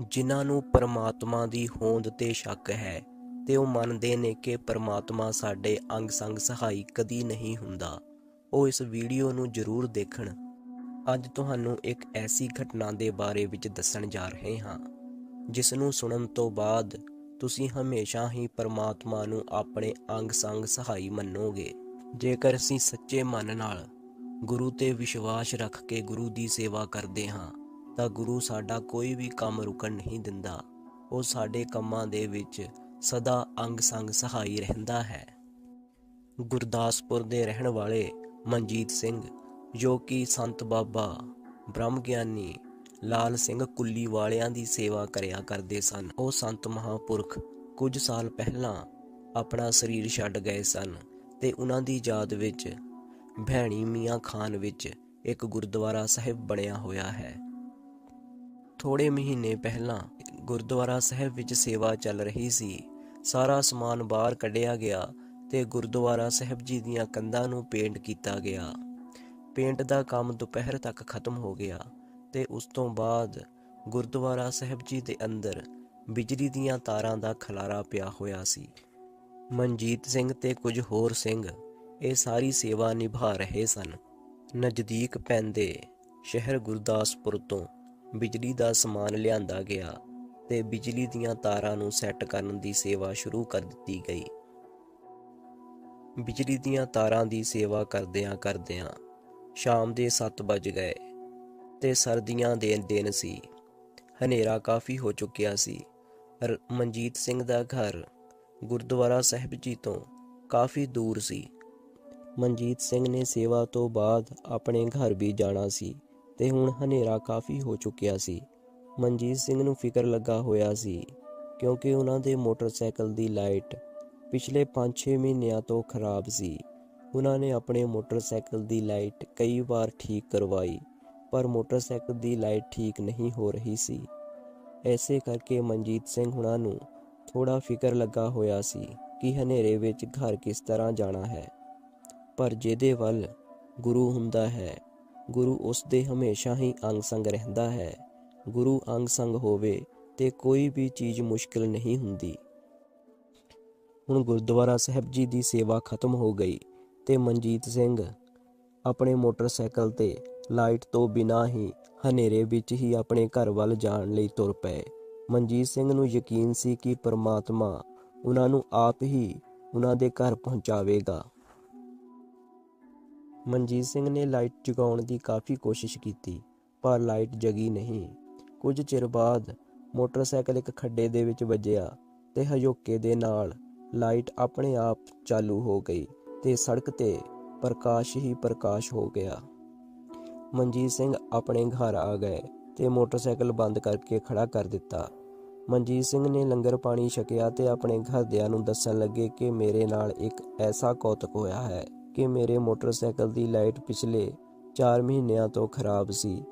ਜਿਨ੍ਹਾਂ ਨੂੰ ਪਰਮਾਤਮਾ ਦੀ ਹੋਂਦ ਤੇ ਸ਼ੱਕ ਹੈ ਤੇ ਉਹ ਮੰਨਦੇ ਨੇ ਕਿ ਪਰਮਾਤਮਾ ਸਾਡੇ ਅੰਗ ਸੰਗ ਸਹਾਈ ਕਦੀ ਨਹੀਂ ਹੁੰਦਾ। ਉਹ ਇਸ ਵੀਡੀਓ ਨੂੰ ਜ਼ਰੂਰ ਦੇਖਣ। ਅੱਜ ਤੁਹਾਨੂੰ ਇੱਕ ਐਸੀ ਘਟਨਾ ਦੇ ਬਾਰੇ ਵਿੱਚ ਦੱਸਣ ਜਾ ਰਹੇ ਹਾਂ ਜਿਸ ਨੂੰ ਸੁਣਨ ਤੋਂ ਬਾਅਦ ਤੁਸੀਂ ਹਮੇਸ਼ਾ ਹੀ ਪਰਮਾਤਮਾ ਨੂੰ ਆਪਣੇ ਅੰਗ ਸੰਗ ਸਹਾਈ ਮੰਨੋਗੇ। ਜੇਕਰ ਅਸੀਂ ਸੱਚੇ ਮਨ ਨਾਲ ਗੁਰੂ ਤੇ ਵਿਸ਼ਵਾਸ ਰੱਖ ਕੇ ਗੁਰੂ ਦੀ ਸੇਵਾ ਕਰਦੇ ਹਾਂ ਤਾਂ ਗੁਰੂ ਸਾਡਾ ਕੋਈ ਵੀ ਕੰਮ ਰੁਕਣ ਨਹੀਂ ਦਿੰਦਾ। ਉਹ ਸਾਡੇ ਕੰਮਾਂ ਦੇ ਵਿੱਚ ਸਦਾ ਅੰਗ ਸੰਗ ਸਹਾਈ ਰਹਿੰਦਾ ਹੈ। ਗੁਰਦਾਸਪੁਰ ਦੇ ਰਹਿਣ ਵਾਲੇ ਮਨਜੀਤ ਸਿੰਘ, ਜੋ ਕਿ ਸੰਤ ਬਾਬਾ ਬ੍ਰਹਮ ਗਿਆਨੀ ਲਾਲ ਸਿੰਘ ਕੁੱਲੀ ਵਾਲਿਆਂ ਦੀ ਸੇਵਾ ਕਰਿਆ ਕਰਦੇ ਸਨ। ਉਹ ਸੰਤ ਮਹਾਪੁਰਖ ਕੁਝ ਸਾਲ ਪਹਿਲਾਂ ਆਪਣਾ ਸਰੀਰ ਛੱਡ ਗਏ ਸਨ ਤੇ ਉਹਨਾਂ ਦੀ ਯਾਦ ਵਿੱਚ ਭੈਣੀ ਮੀਆਂ ਖਾਨ ਵਿੱਚ ਇੱਕ ਗੁਰਦੁਆਰਾ ਸਾਹਿਬ ਬਣਿਆ ਹੋਇਆ ਹੈ। ਥੋੜੇ ਮਹੀਨੇ ਪਹਿਲਾਂ ਗੁਰਦੁਆਰਾ ਸਾਹਿਬ ਵਿੱਚ ਸੇਵਾ ਚੱਲ ਰਹੀ ਸੀ। ਸਾਰਾ ਸਮਾਨ ਬਾਹਰ ਕੱਢਿਆ ਗਿਆ ਤੇ ਗੁਰਦੁਆਰਾ ਸਾਹਿਬ ਜੀ ਦੀਆਂ ਕੰਧਾਂ ਨੂੰ ਪੇਂਟ ਕੀਤਾ ਗਿਆ। ਪੇਂਟ ਦਾ ਕੰਮ ਦੁਪਹਿਰ ਤੱਕ ਖਤਮ ਹੋ ਗਿਆ ਤੇ ਉਸ ਤੋਂ ਬਾਅਦ ਗੁਰਦੁਆਰਾ ਸਾਹਿਬ ਜੀ ਦੇ ਅੰਦਰ ਬਿਜਲੀ ਦੀਆਂ ਤਾਰਾਂ ਦਾ ਖਲਾਰਾ ਪਿਆ ਹੋਇਆ ਸੀ। ਮਨਜੀਤ ਸਿੰਘ ਤੇ ਕੁਝ ਹੋਰ ਸਿੰਘ ਇਹ ਸਾਰੀ ਸੇਵਾ ਨਿਭਾ ਰਹੇ ਸਨ। ਨਜ਼ਦੀਕ ਪੈਂਦੇ ਸ਼ਹਿਰ ਗੁਰਦਾਸਪੁਰ ਤੋਂ ਬਿਜਲੀ ਦਾ ਸਮਾਨ ਲਿਆਂਦਾ ਗਿਆ ਤੇ ਬਿਜਲੀ ਦੀਆਂ ਤਾਰਾਂ ਨੂੰ ਸੈੱਟ ਕਰਨ ਦੀ ਸੇਵਾ ਸ਼ੁਰੂ ਕਰ ਦਿੱਤੀ ਗਈ। ਬਿਜਲੀ ਦੀਆਂ ਤਾਰਾਂ ਦੀ ਸੇਵਾ ਕਰਦਿਆਂ ਕਰਦਿਆਂ ਸ਼ਾਮ ਦੇ 7 ਵੱਜ ਗਏ ਤੇ ਸਰਦੀਆਂ ਦੇ ਦਿਨ ਸੀ। ਹਨੇਰਾ ਕਾਫੀ ਹੋ ਚੁੱਕਿਆ ਸੀ। ਰ- ਮਨਜੀਤ ਸਿੰਘ ਦਾ ਘਰ ਗੁਰਦੁਆਰਾ ਸਾਹਿਬ ਜੀ ਤੋਂ ਕਾਫੀ ਦੂਰ ਸੀ। ਮਨਜੀਤ ਸਿੰਘ ਨੇ ਸੇਵਾ ਤੋਂ ਬਾਅਦ ਆਪਣੇ ਘਰ ਵੀ ਜਾਣਾ ਸੀ। ਤੇ ਹੁਣ ਹਨੇਰਾ ਕਾਫੀ ਹੋ ਚੁੱਕਿਆ ਸੀ। ਮਨਜੀਤ ਸਿੰਘ ਨੂੰ ਫਿਕਰ ਲੱਗਾ ਹੋਇਆ ਸੀ, ਕਿਉਂਕਿ ਉਹਨਾਂ ਦੇ ਮੋਟਰਸਾਈਕਲ ਦੀ ਲਾਈਟ ਪਿਛਲੇ 5-6 ਮਹੀਨਿਆਂ ਤੋਂ ਖਰਾਬ ਸੀ। ਉਹਨਾਂ ਨੇ ਆਪਣੇ ਮੋਟਰਸਾਈਕਲ ਦੀ ਲਾਈਟ ਕਈ ਵਾਰ ਠੀਕ ਕਰਵਾਈ, ਪਰ ਮੋਟਰਸਾਈਕਲ ਦੀ ਲਾਈਟ ਠੀਕ ਨਹੀਂ ਹੋ ਰਹੀ ਸੀ। ਐਸੇ ਕਰਕੇ ਮਨਜੀਤ ਸਿੰਘ ਹੁਣਾਂ ਨੂੰ ਥੋੜਾ ਫਿਕਰ ਲੱਗਾ ਹੋਇਆ ਸੀ ਕਿ ਹਨੇਰੇ ਵਿੱਚ ਘਰ ਕਿਸ ਤਰ੍ਹਾਂ ਜਾਣਾ ਹੈ। ਪਰ ਜਿਹਦੇ ਵੱਲ ਗੁਰੂ ਹੁੰਦਾ ਹੈ ਗੁਰੂ ਉਸ ਦੇ ਹਮੇਸ਼ਾ ਹੀ ਅੰਗ ਸੰਗ ਰਹਿੰਦਾ ਹੈ। ਗੁਰੂ ਅੰਗ ਸੰਗ ਹੋਵੇ ਤੇ ਕੋਈ ਵੀ ਚੀਜ਼ ਮੁਸ਼ਕਿਲ ਨਹੀਂ ਹੁੰਦੀ। ਹੁਣ ਗੁਰਦੁਆਰਾ ਸਾਹਿਬ ਜੀ ਦੀ ਸੇਵਾ ਖਤਮ ਹੋ ਗਈ ਤੇ ਮਨਜੀਤ ਸਿੰਘ ਆਪਣੇ ਮੋਟਰਸਾਈਕਲ ਤੇ ਲਾਈਟ ਤੋਂ ਬਿਨਾਂ ਹੀ ਹਨੇਰੇ ਵਿੱਚ ਹੀ ਆਪਣੇ ਘਰ ਵੱਲ ਜਾਣ ਲਈ ਤੁਰ ਪਏ। ਮਨਜੀਤ ਸਿੰਘ ਨੂੰ ਯਕੀਨ ਸੀ ਕਿ ਪਰਮਾਤਮਾ ਉਹਨਾਂ ਨੂੰ ਆਪ ਹੀ ਉਹਨਾਂ ਦੇ ਘਰ ਪਹੁੰਚਾਵੇਗਾ। ਮਨਜੀਤ ਸਿੰਘ ਨੇ ਲਾਈਟ ਜਗਾਉਣ ਦੀ ਕਾਫੀ ਕੋਸ਼ਿਸ਼ ਕੀਤੀ, ਪਰ ਲਾਈਟ ਜਗੀ ਨਹੀਂ। ਕੁਝ ਚਿਰ ਬਾਅਦ ਮੋਟਰਸਾਈਕਲ ਇੱਕ ਖੱਡੇ ਦੇ ਵਿੱਚ ਵੱਜਿਆ ਤੇ ਹਯੋਕੇ ਦੇ ਨਾਲ ਲਾਈਟ ਆਪਣੇ ਆਪ ਚਾਲੂ ਹੋ ਗਈ ਤੇ ਸੜਕ ਤੇ ਪ੍ਰਕਾਸ਼ ਹੀ ਪ੍ਰਕਾਸ਼ ਹੋ ਗਿਆ। ਮਨਜੀਤ ਸਿੰਘ ਆਪਣੇ ਘਰ ਆ ਗਏ ਤੇ ਮੋਟਰਸਾਈਕਲ ਬੰਦ ਕਰਕੇ ਖੜਾ ਕਰ ਦਿੱਤਾ। ਮਨਜੀਤ ਸਿੰਘ ਨੇ ਲੰਗਰ ਪਾਣੀ ਛਕਿਆ ਤੇ ਆਪਣੇ ਘਰਦਿਆਂ ਨੂੰ ਦੱਸਣ ਲੱਗੇ ਕਿ ਮੇਰੇ ਨਾਲ ਇੱਕ ਐਸਾ ਕੌਤਕ ਹੋਇਆ ਹੈ। ਕਿ ਮੇਰੇ ਮੋਟਰਸਾਈਕਲ ਦੀ ਲਾਈਟ ਪਿਛਲੇ 4 ਮਹੀਨਿਆਂ ਤੋਂ ਖਰਾਬ ਸੀ।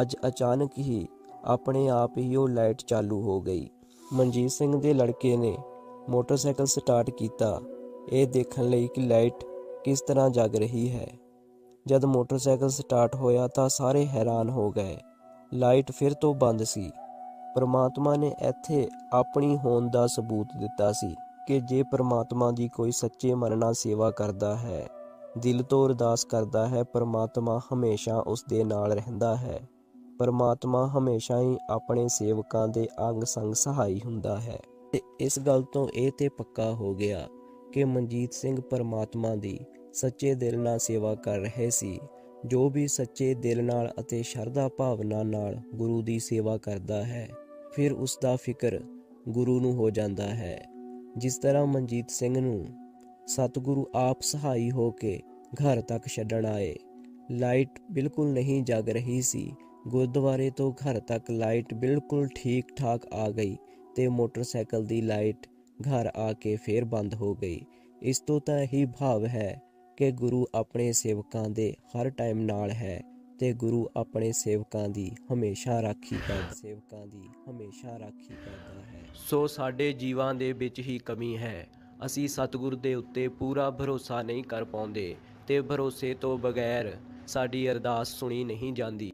ਅੱਜ ਅਚਾਨਕ ਹੀ ਆਪਣੇ ਆਪ ਹੀ ਉਹ ਲਾਈਟ ਚਾਲੂ ਹੋ ਗਈ। ਮਨਜੀਤ ਸਿੰਘ ਦੇ ਲੜਕੇ ਨੇ ਮੋਟਰਸਾਈਕਲ ਸਟਾਰਟ ਕੀਤਾ। ਇਹ ਦੇਖਣ ਲਈ ਕਿ ਲਾਈਟ ਕਿਸ ਤਰ੍ਹਾਂ ਜਗ ਰਹੀ ਹੈ। ਜਦ ਮੋਟਰਸਾਈਕਲ ਸਟਾਰਟ ਹੋਇਆ ਤਾਂ ਸਾਰੇ ਹੈਰਾਨ ਹੋ ਗਏ। ਲਾਈਟ ਫਿਰ ਤੋਂ ਬੰਦ ਸੀ। ਪਰਮਾਤਮਾ ਨੇ ਇੱਥੇ ਆਪਣੀ ਹੋਂਦ ਦਾ ਸਬੂਤ ਦਿੱਤਾ ਸੀ। ਕਿ ਜੇ ਪਰਮਾਤਮਾ ਦੀ ਕੋਈ ਸੱਚੇ ਮਨ ਨਾਲ ਸੇਵਾ ਕਰਦਾ ਹੈ, ਦਿਲ ਤੋਂ ਅਰਦਾਸ ਕਰਦਾ ਹੈ, ਪਰਮਾਤਮਾ ਹਮੇਸ਼ਾ ਉਸ ਦੇ ਨਾਲ ਰਹਿੰਦਾ ਹੈ। ਪਰਮਾਤਮਾ ਹਮੇਸ਼ਾ ਹੀ ਆਪਣੇ ਸੇਵਕਾਂ ਦੇ ਅੰਗ ਸੰਗ ਸਹਾਈ ਹੁੰਦਾ ਹੈ। ਤੇ ਇਸ ਗੱਲ ਤੋਂ ਇਹ ਤੇ ਪੱਕਾ ਹੋ ਗਿਆ ਕਿ ਮਨਜੀਤ ਸਿੰਘ ਪਰਮਾਤਮਾ ਦੀ ਸੱਚੇ ਦਿਲ ਨਾਲ ਸੇਵਾ ਕਰ ਰਹੇ ਸੀ। ਜੋ ਵੀ ਸੱਚੇ ਦਿਲ ਨਾਲ ਅਤੇ ਸ਼ਰਧਾ ਭਾਵਨਾ ਨਾਲ ਗੁਰੂ ਦੀ ਸੇਵਾ ਕਰਦਾ ਹੈ, ਫਿਰ ਉਸ ਦਾ ਫਿਕਰ ਗੁਰੂ ਨੂੰ ਹੋ ਜਾਂਦਾ ਹੈ। ਜਿਸ ਤਰ੍ਹਾਂ ਮਨਜੀਤ ਸਿੰਘ ਨੂੰ ਸਤਿਗੁਰੂ ਆਪ ਸਹਾਈ ਹੋ ਕੇ ਘਰ ਤੱਕ ਛੱਡਣ ਆਏ। ਲਾਈਟ ਬਿਲਕੁਲ ਨਹੀਂ ਜਗ ਰਹੀ ਸੀ। ਗੁਰਦੁਆਰੇ ਤੋਂ ਘਰ ਤੱਕ ਲਾਈਟ ਬਿਲਕੁਲ ਠੀਕ ਠਾਕ ਆ ਗਈ ਤੇ ਮੋਟਰਸਾਈਕਲ ਦੀ ਲਾਈਟ ਘਰ ਆ ਕੇ ਫੇਰ ਬੰਦ ਹੋ ਗਈ। ਇਸ ਤੋਂ ਤਾਂ ਇਹੀ ਭਾਵ ਹੈ ਕਿ ਗੁਰੂ ਆਪਣੇ ਸੇਵਕਾਂ ਦੇ ਹਰ ਟਾਈਮ ਨਾਲ ਹੈ। ਤੇ ਗੁਰੂ ਆਪਣੇ ਸੇਵਕਾਂ ਦੀ ਹਮੇਸ਼ਾ ਰਾਖੀ ਕਰਦਾ ਸੇਵਕਾਂ ਦੀ ਹਮੇਸ਼ਾ ਰਾਖੀ ਕਰਦਾ ਹੈ। ਸੋ ਸਾਡੇ ਜੀਵਾਂ ਦੇ ਵਿੱਚ ਹੀ ਕਮੀ ਹੈ। ਅਸੀਂ ਸਤਿਗੁਰ ਦੇ ਉੱਤੇ ਪੂਰਾ ਭਰੋਸਾ ਨਹੀਂ ਕਰ ਪਾਉਂਦੇ ਤੇ ਭਰੋਸੇ ਤੋਂ ਬਗੈਰ ਸਾਡੀ ਅਰਦਾਸ ਸੁਣੀ ਨਹੀਂ ਜਾਂਦੀ।